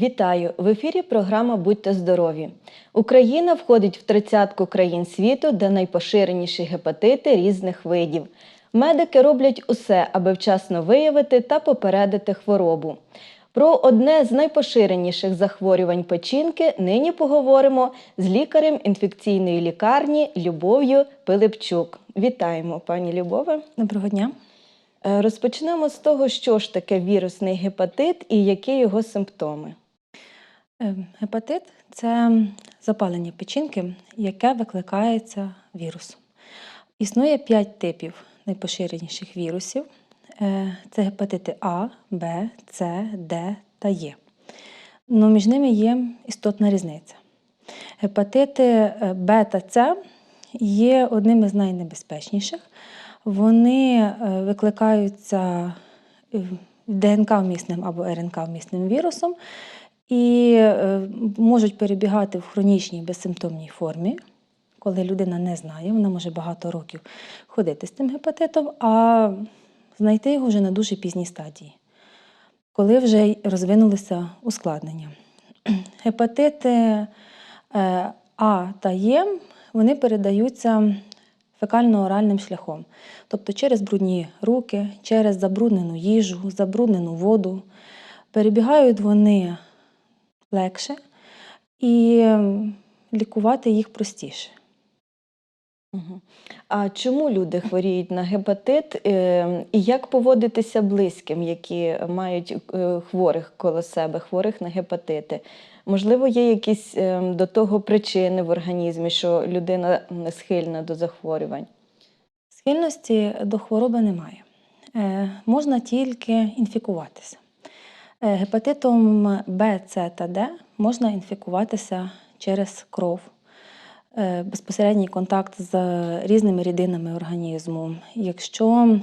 Вітаю! В ефірі програма Будьте здорові. Україна входить в тридцятку країн світу, де найпоширеніші гепатити різних видів. Медики роблять усе, аби вчасно виявити та попередити хворобу. Про одне з найпоширеніших захворювань печінки нині поговоримо з лікарем інфекційної лікарні Любов'ю Пилипчук. Вітаємо, пані Любове. Доброго дня. Е, Розпочнемо з того, що ж таке вірусний гепатит і які його симптоми. Е, Гепатит це запалення печінки, яке викликається вірусом. Існує 5 типів найпоширеніших вірусів. Е, Це гепатити А, Б, С, Д та Е. Но між ними є істотна різниця. Гепатити Б та С є одними з найнебезпечніших. Вони е, викликаються е, ДНК-вмісним або РНК-вмісним вірусом і е, можуть перебігати в хронічній безсимптомній формі, коли людина не знає, вона може багато років ходити з тим гепатитом, а знайти його вже на дуже пізній стадії, коли вже розвинулися ускладнення. Гепатити А та Е вони передаються фекально-оральним шляхом, тобто через брудні руки, через забруднену їжу, забруднену воду. Перебігають вони легше і лікувати їх простіше. А чому люди хворіють на гепатит е, і як поводитися близьким, які мають е, хворих коло себе, хворих на гепатити? Можливо, є якісь е, до того причини в організмі, що людина не схильна до захворювань? Схильності до хвороби немає. Е, можна тільки інфікуватися. Е, гепатитом Б, С та Д можна інфікуватися через кров, безпосередній контакт з різними рідинами організму, якщо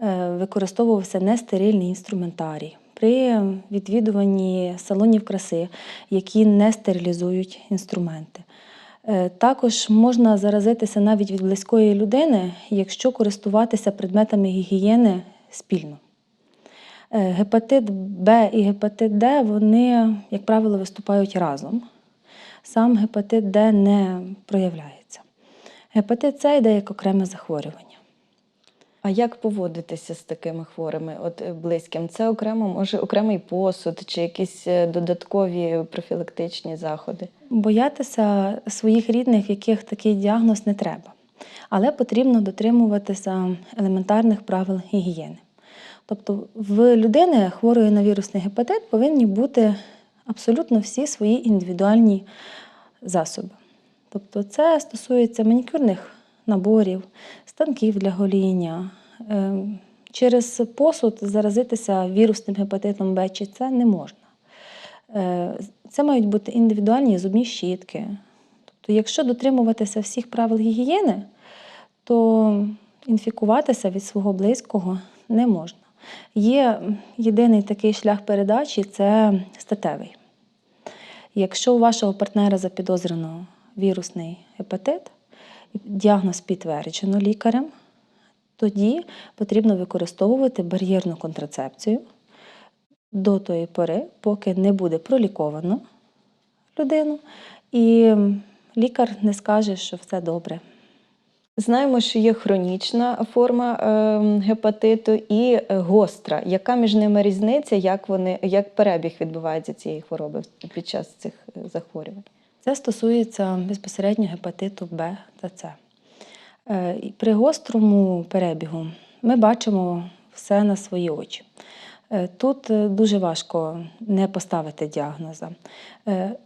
е, використовувався нестерильний інструментарій. При відвідуванні салонів краси, які не стерилізують інструменти. Е, Також можна заразитися навіть від близької людини, якщо користуватися предметами гігієни спільно. Е, Гепатит Б і гепатит Д, вони, як правило, виступають разом. Сам гепатит Д не проявляється. Гепатит С йде як окреме захворювання. А як поводитися з такими хворими, от е, близьким? Це окремо, може, окремий посуд чи якісь е, додаткові профілактичні заходи? Боятися своїх рідних, яких такий діагноз не треба. Але потрібно дотримуватися елементарних правил гігієни. Тобто в людини хворої на вірусний гепатит повинні бути абсолютно всі свої індивідуальні засоби. Тобто це стосується манікюрних наборів, станків для гоління. Е, Через посуд заразитися вірусним гепатитом Б чи С не можна. Е, Це мають бути індивідуальні зубні щітки. Тобто, якщо дотримуватися всіх правил гігієни, то інфікуватися від свого близького не можна. Є єдиний такий шлях передачі це статевий. Якщо у вашого партнера запідозрено вірусний гепатит, діагноз підтверджено лікарем, тоді потрібно використовувати бар'єрну контрацепцію до тої пори, поки не буде проліковано людину, і лікар не скаже, що все добре. Знаємо, що є хронічна форма е, гепатиту і е, гостра. Яка між ними різниця, як вони, як перебіг відбувається цієї хвороби під час цих е, захворювань? Це стосується безпосередньо гепатиту Б та С. Е, При гострому перебігу ми бачимо все на свої очі. Тут дуже важко не поставити діагноза.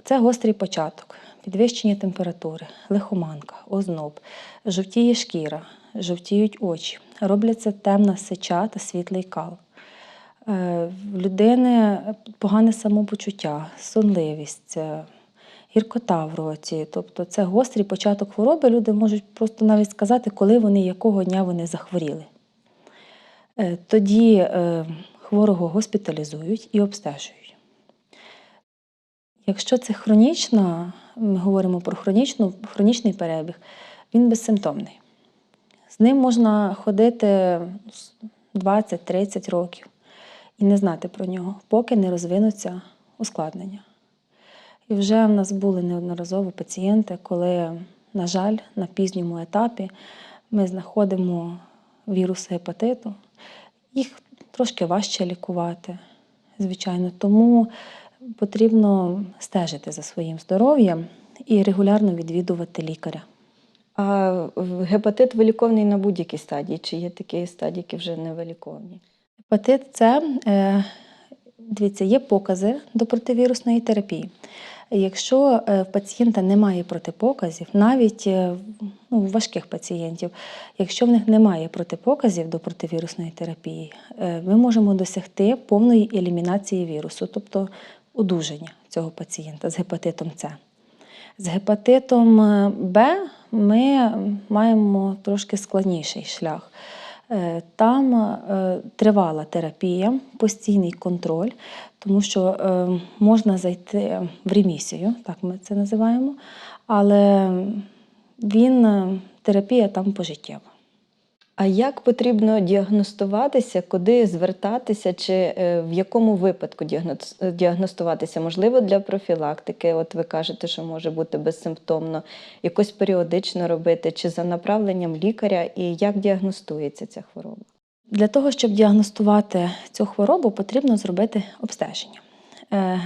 Це гострий початок, підвищення температури, лихоманка, озноб, жовтіє шкіра, жовтіють очі, робляться темна сеча та світлий кал. Е, В людини погане самопочуття, сонливість, е, гіркота в роті. Тобто це гострий початок хвороби. Люди можуть просто навіть сказати, коли вони, якого дня вони захворіли. Е, Тоді хворого госпіталізують і обстежують. Якщо це хронічна, ми говоримо про хронічну, хронічний перебіг, він безсимптомний. З ним можна ходити 20-30 років і не знати про нього, поки не розвинуться ускладнення. І вже в нас були неодноразово пацієнти, коли, на жаль, на пізньому етапі ми знаходимо вірус гепатиту. Їх трошки важче лікувати, звичайно. Тому потрібно стежити за своїм здоров'ям і регулярно відвідувати лікаря. А гепатит виліковний на будь-якій стадії, чи є такі стадії, які вже не виліковні? Гепатит це, е, дивіться, є покази до противірусної терапії. Якщо е, в пацієнта немає протипоказів, навіть е, ну, у важких пацієнтів, якщо в них немає протипоказів до противірусної терапії, ми можемо досягти повної елімінації вірусу, тобто одужання цього пацієнта з гепатитом С. З гепатитом е, Б ми маємо трошки складніший шлях. Е, Там е, тривала терапія, постійний контроль, тому що можна зайти в ремісію, так ми це називаємо, але він, терапія там пожиттєва. А як потрібно діагностуватися, куди звертатися, чи е, в якому випадку діагностуватися? Можливо, для профілактики, от ви кажете, що може бути безсимптомно, якось періодично робити, чи за направленням лікаря, і як діагностується ця хвороба? Для того, щоб діагностувати цю хворобу, потрібно зробити обстеження. Е,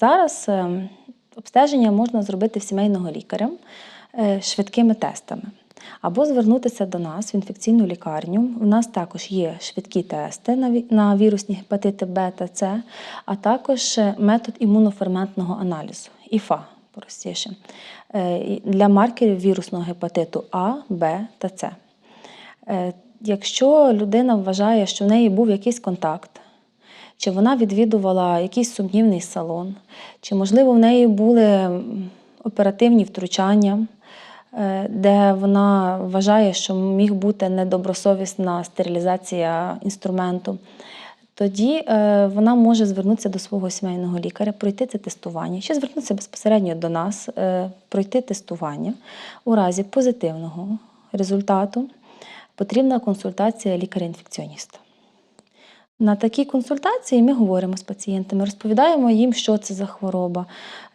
Зараз е, обстеження можна зробити в сімейного лікаря е, швидкими тестами. Або звернутися до нас в інфекційну лікарню. У нас також є швидкі тести на вірусні гепатити Б та С, а також е, метод імуноферментного аналізу ІФА простіше, е, для маркерів вірусного гепатиту А, Б та С. Е, Якщо людина вважає, що в неї був якийсь контакт, чи вона відвідувала якийсь сумнівний салон, чи, можливо, в неї були оперативні втручання, де вона вважає, що міг бути недобросовісна стерилізація інструменту, тоді е, вона може звернутися до свого сімейного лікаря, пройти це тестування, чи звернутися безпосередньо до нас, е, пройти тестування. У разі позитивного результату потрібна консультація лікаря-інфекціоніста. На такій консультації ми говоримо з пацієнтами, розповідаємо їм, що це за хвороба,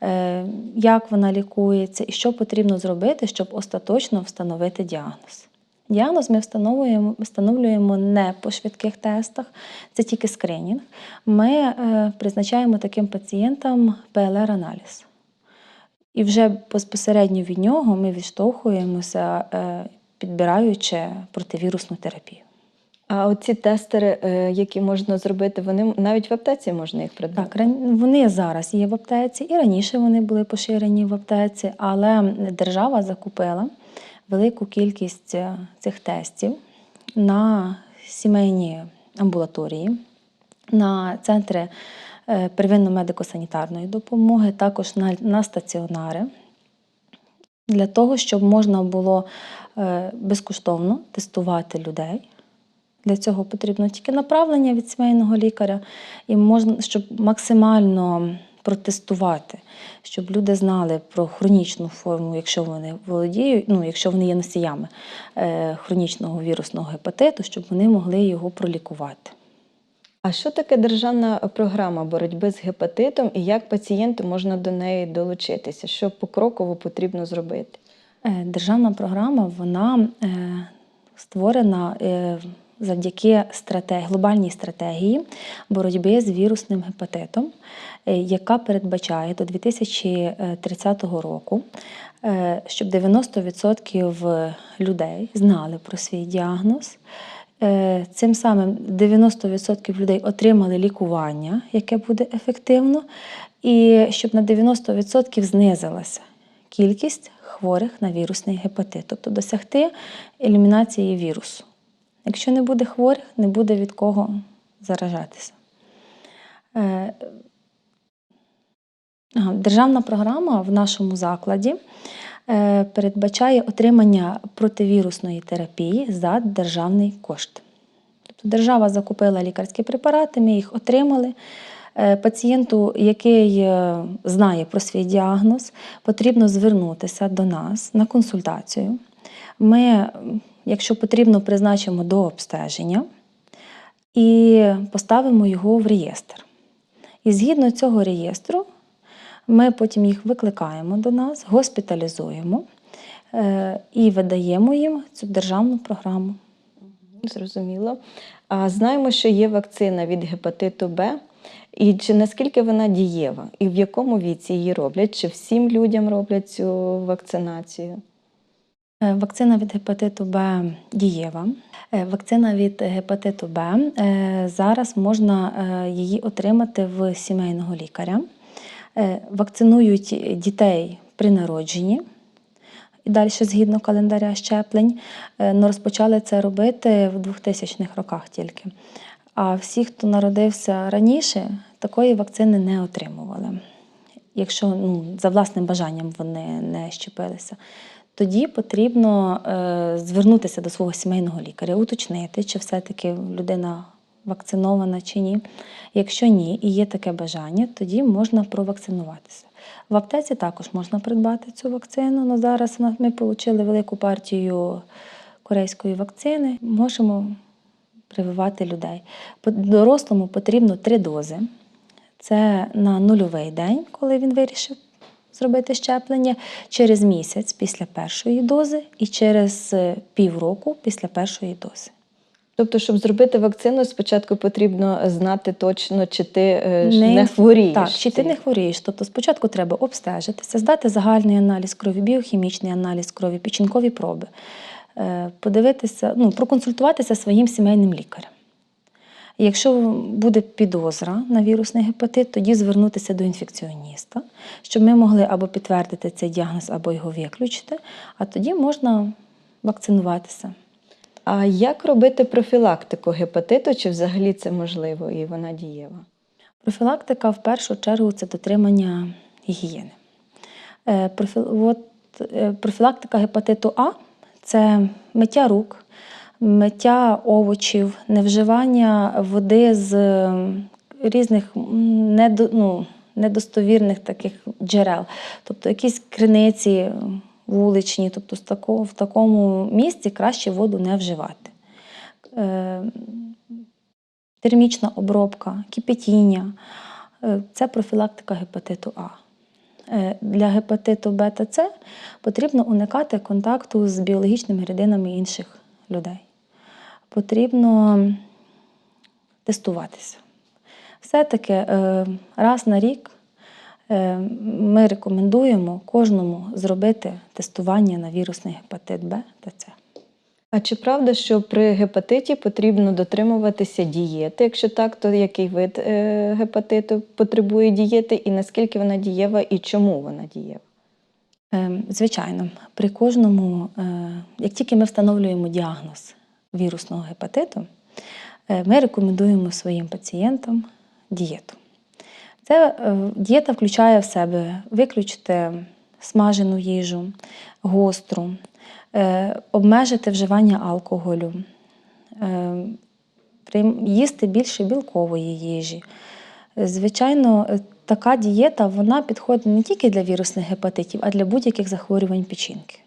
е, як вона лікується і що потрібно зробити, щоб остаточно встановити діагноз. Діагноз ми встановлюємо, встановлюємо не по швидких тестах, це тільки скринінг. Ми е, призначаємо таким пацієнтам ПЛР-аналіз. І вже безпосередньо від нього ми відштовхуємося, е, підбираючи противірусну терапію. А оці тестери, е, які можна зробити, вони навіть в аптеці можна їх придбати? Так, вони зараз є в аптеці, і раніше вони були поширені в аптеці, але держава закупила велику кількість е, цих тестів на сімейні амбулаторії, на центри е, первинно-медико-санітарної допомоги, також на, на стаціонари, для того, щоб можна було безкоштовно тестувати людей. Для цього потрібно тільки направлення від сімейного лікаря, і можна, щоб максимально протестувати, щоб люди знали про хронічну форму, якщо вони володіють, ну якщо вони є носіями е, хронічного вірусного гепатиту, щоб вони могли його пролікувати. А що таке державна програма боротьби з гепатитом і як пацієнту можна до неї долучитися? Що покроково потрібно зробити? Е, Державна програма вона е, створена завдяки стратегії, глобальній стратегії боротьби з вірусним гепатитом, е, яка передбачає до 2030 року, е, щоб 90% людей знали про свій діагноз. Е, Цим самим 90% людей отримали лікування, яке буде ефективно, і щоб на 90% знизилася кількість хворих на вірусний гепатит, тобто досягти елімінації вірусу. Якщо не буде хворих, не буде від кого заражатися. Е, Державна програма в нашому закладі е, передбачає отримання противірусної терапії за державний кошт. Тобто держава закупила лікарські препарати, ми їх отримали. Е, Пацієнту, який знає про свій діагноз, потрібно звернутися до нас на консультацію. Ми, якщо потрібно, призначимо до обстеження. і поставимо його в реєстр. І згідно цього реєстру, ми потім їх викликаємо до нас, госпіталізуємо е, і видаємо їм цю державну програму. Зрозуміло. А знаємо, що є вакцина від гепатиту Б. І чи наскільки вона дієва? І в якому віці її роблять? Чи всім людям роблять цю вакцинацію? Е, Вакцина від гепатиту Б дієва. Е, Вакцина від гепатиту Б е, зараз можна її отримати в сімейного лікаря. Вакцинують дітей при народженні. І далі, згідно календаря щеплень, ну, розпочали це робити в 2000-х роках тільки. А всі, хто народився раніше, такої вакцини не отримували. Якщо ну, за власним бажанням вони не щепилися, тоді потрібно е, звернутися до свого сімейного лікаря, уточнити, чи все-таки людина вакцинована чи ні. Якщо ні, і є таке бажання, тоді можна провакцинуватися. В аптеці також можна придбати цю вакцину. але зараз ми отримали велику партію корейської вакцини. Можемо прививати людей. Дорослому потрібно три дози. Це на нульовий день, коли він вирішив зробити щеплення, через місяць після першої дози і через е, півроку після першої дози. Тобто, щоб зробити вакцину, спочатку потрібно знати точно, чи ти е, не, Не- хворієш. Так, чи ти не хворієш. Тобто спочатку треба обстежитися, здати загальний аналіз крові, біохімічний аналіз крові, печінкові проби, е, подивитися, ну, проконсультуватися своїм сімейним лікарем. Якщо буде підозра на вірусний гепатит, тоді звернутися до інфекціоніста, щоб ми могли або підтвердити цей діагноз, або його виключити, а тоді можна вакцинуватися. А як робити профілактику гепатиту? Чи взагалі це можливо і вона дієва? Профілактика в першу чергу це дотримання гігієни. Е, е, профілактика гепатиту А це миття рук, миття овочів, невживання води з різних недо, ну, недостовірних таких джерел, тобто якісь криниці вуличні, тобто в такому місці краще воду не вживати. Е, термічна обробка, кипятіння Е, це профілактика гепатиту А. Е, Для гепатиту Б та С потрібно уникати контакту з біологічними рідинами інших людей. Потрібно тестуватися. Все-таки е, раз на рік е, ми рекомендуємо кожному зробити тестування на вірусний гепатит Б та С. А чи правда, що при гепатиті потрібно дотримуватися дієти? Якщо так, то який вид е, гепатиту потребує дієти, і наскільки вона дієва, і чому вона дієва? Е, Звичайно, при кожному, як тільки ми встановлюємо діагноз вірусного гепатиту, е, ми рекомендуємо своїм пацієнтам дієту. Це е, дієта включає в себе виключити смажену їжу, гостру, е, обмежити вживання алкоголю, їсти більше білкової їжі. Звичайно, така дієта вона підходить не тільки для вірусних гепатитів, а для будь-яких захворювань печінки.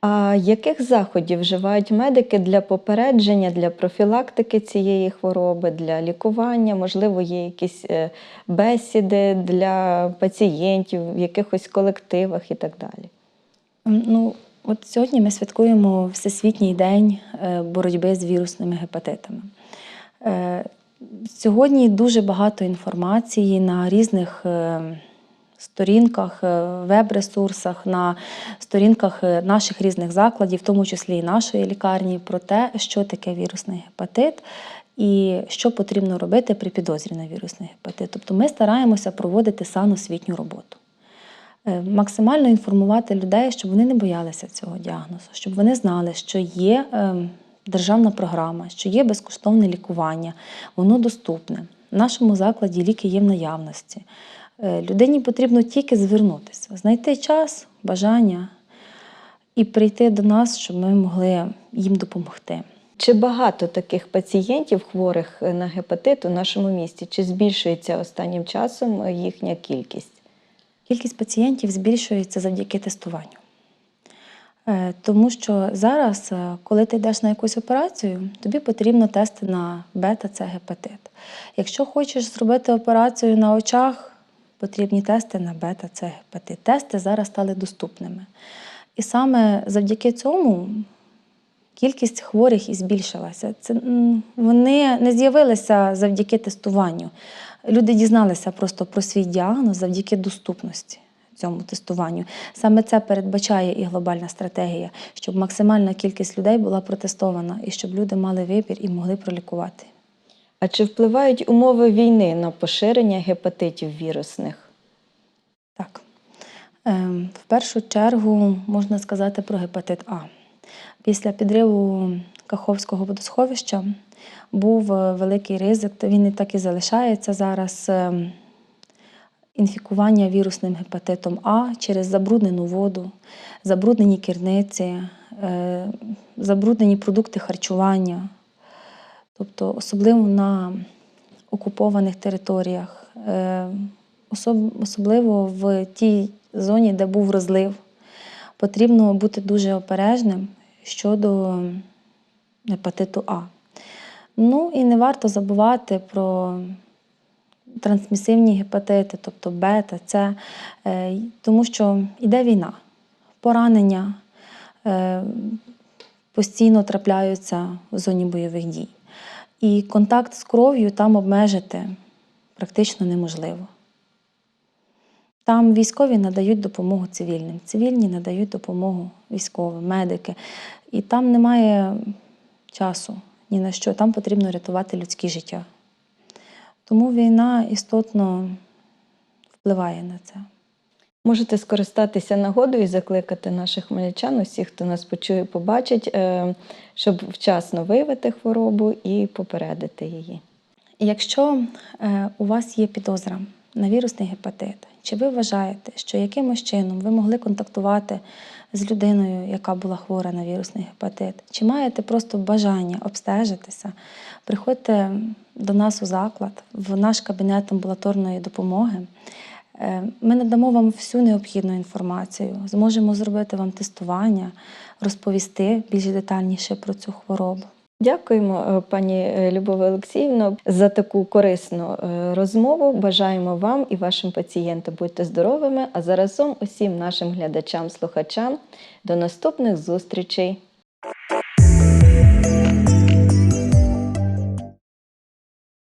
А яких заходів вживають медики для попередження, для профілактики цієї хвороби, для лікування? Можливо, є якісь е, бесіди для пацієнтів в якихось колективах і так далі. Ну, от сьогодні ми святкуємо Всесвітній день е, боротьби з вірусними гепатитами. Е, Сьогодні дуже багато інформації на різних сторінках, е, веб-ресурсах, на сторінках е, наших різних закладів, в тому числі і нашої лікарні, про те, що таке вірусний гепатит і що потрібно робити при підозрі на вірусний гепатит. Тобто ми стараємося проводити саносвітню роботу. Е, максимально інформувати людей, щоб вони не боялися цього діагнозу, щоб вони знали, що є е, державна програма, що є безкоштовне лікування, воно доступне. В нашому закладі ліки є в наявності. Е, Людині потрібно тільки звернутися, знайти час, бажання і прийти до нас, щоб ми могли їм допомогти. Чи багато таких пацієнтів, хворих е, на гепатит у нашому місті? Чи збільшується останнім часом е, їхня кількість? Кількість пацієнтів збільшується завдяки тестуванню. Тому що зараз, коли ти йдеш на якусь операцію, тобі потрібно тести на бета, це гепатит. Якщо хочеш зробити операцію на очах, потрібні тести на бета, це гепатит. Тести зараз стали доступними. І саме завдяки цьому кількість хворих і збільшилася. Це, вони не з'явилися завдяки тестуванню. Люди дізналися просто про свій діагноз завдяки доступності цьому тестуванню. Саме це передбачає і глобальна стратегія, щоб максимальна кількість людей була протестована і щоб люди мали вибір і могли пролікувати. А чи впливають умови війни на поширення гепатитів вірусних? Так. Ем, В першу чергу можна сказати про гепатит А. Після підриву Каховського водосховища був е, великий ризик, він і так і залишається зараз. ем, Інфікування вірусним гепатитом А через забруднену воду, забруднені керниці, е, забруднені продукти харчування, тобто особливо на окупованих територіях, е, особливо в тій зоні, де був розлив, потрібно бути дуже обережним щодо гепатиту А. Ну і не варто забувати про трансмісивні гепатити, тобто бета, С, е, тому що йде війна, поранення е, постійно трапляються в зоні бойових дій. І контакт з кров'ю там обмежити практично неможливо. Там військові надають допомогу цивільним, цивільні надають допомогу військовим, медики. І там немає часу ні на що, там потрібно рятувати людське життя. Тому війна істотно впливає на це. Можете скористатися нагодою і закликати наших хмельничан, усіх, хто нас почує, побачить, е, щоб вчасно виявити хворобу і попередити її. Якщо е, у вас є підозра на вірусний гепатит, чи ви вважаєте, що якимось чином ви могли контактувати з людиною, яка була хвора на вірусний гепатит, чи маєте просто бажання обстежитися, приходьте до нас у заклад, в наш кабінет амбулаторної допомоги. Е, Ми надамо вам всю необхідну інформацію, зможемо зробити вам тестування, розповісти більш детальніше про цю хворобу. Дякуємо, е, пані е, Любове Олексіївно, за таку корисну розмову. Бажаємо вам і вашим пацієнтам будьте здоровими, а заразом усім нашим глядачам, слухачам. До наступних зустрічей!